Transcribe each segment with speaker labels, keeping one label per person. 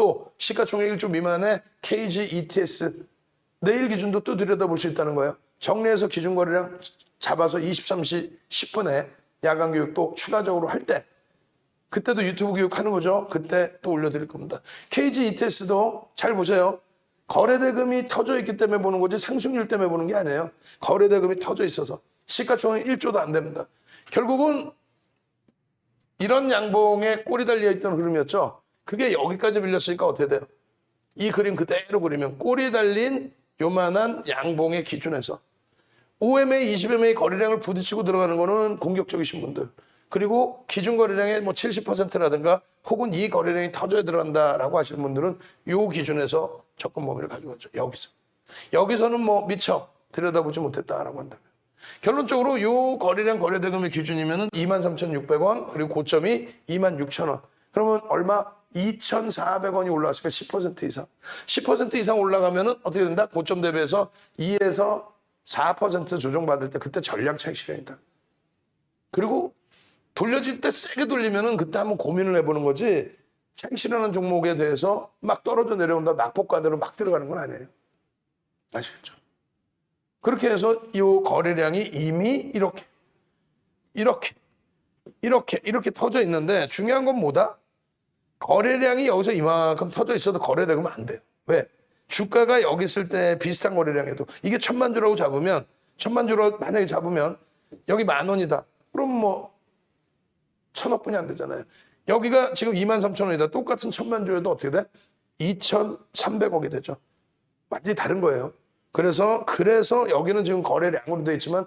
Speaker 1: 또 시가총액 1조 미만의 KG ETS 내일 기준도 또 들여다볼 수 있다는 거예요. 정리해서 기준 거래량 잡아서 23시 10분에 야간 교육도 추가적으로 할 때 그때도 유튜브 교육하는 거죠. 그때 또 올려드릴 겁니다. KG ETS도 잘 보세요. 거래대금이 터져 있기 때문에 보는 거지 상승률 때문에 보는 게 아니에요. 거래대금이 터져 있어서 시가총액 1조도 안 됩니다. 결국은 이런 양봉에 꼬리 달려 있던 흐름이었죠. 그게 여기까지 밀렸으니까 어떻게 돼요? 이 그림 그대로 그리면 꼬리 달린 요만한 양봉의 기준에서 OMA, 20MA 거래량을 부딪히고 들어가는 거는 공격적이신 분들. 그리고 기준 거래량의 뭐 70%라든가 혹은 이 거래량이 터져야 들어간다라고 하시는 분들은 요 기준에서 접근 범위를 가져갔죠. 여기서. 여기서는 뭐 미처 들여다보지 못했다라고 한다면. 결론적으로 요 거래량 거래대금의 기준이면은 23,600원 그리고 고점이 26,000원. 그러면 얼마? 2,400원이 올라왔으니까 10% 이상. 10% 이상 올라가면은 어떻게 된다? 고점 대비해서 2에서 4% 조정받을 때 그때 전량 차익 실현이다. 그리고 돌려질 때 세게 돌리면은 그때 한번 고민을 해보는 거지 차익 실현하는 종목에 대해서 막 떨어져 내려온다 낙폭과대로 막 들어가는 건 아니에요. 아시겠죠? 그렇게 해서 이 거래량이 이미 이렇게 이렇게 이렇게 이렇게 터져 있는데 중요한 건 뭐다? 거래량이 여기서 이만큼 터져 있어도 거래되면 안 돼요. 왜? 주가가 여기 있을 때 비슷한 거래량에도 이게 천만 주라고 잡으면 천만 주로 만약에 잡으면 여기 만 원이다. 그럼 뭐 천억 분이 안 되잖아요. 여기가 지금 2만 3천 원이다. 똑같은 천만 주여도 어떻게 돼? 2,300억이 되죠. 완전히 다른 거예요. 그래서 그래서 여기는 지금 거래량으로 되어 있지만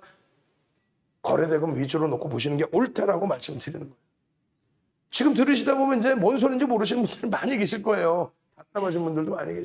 Speaker 1: 거래대금 위주로 놓고 보시는 게 옳다라고 말씀드리는 거예요. 지금 들으시다 보면 이제 뭔 소리인지 모르시는 분들 많이 계실 거예요. 답답하신 분들도 많이 계실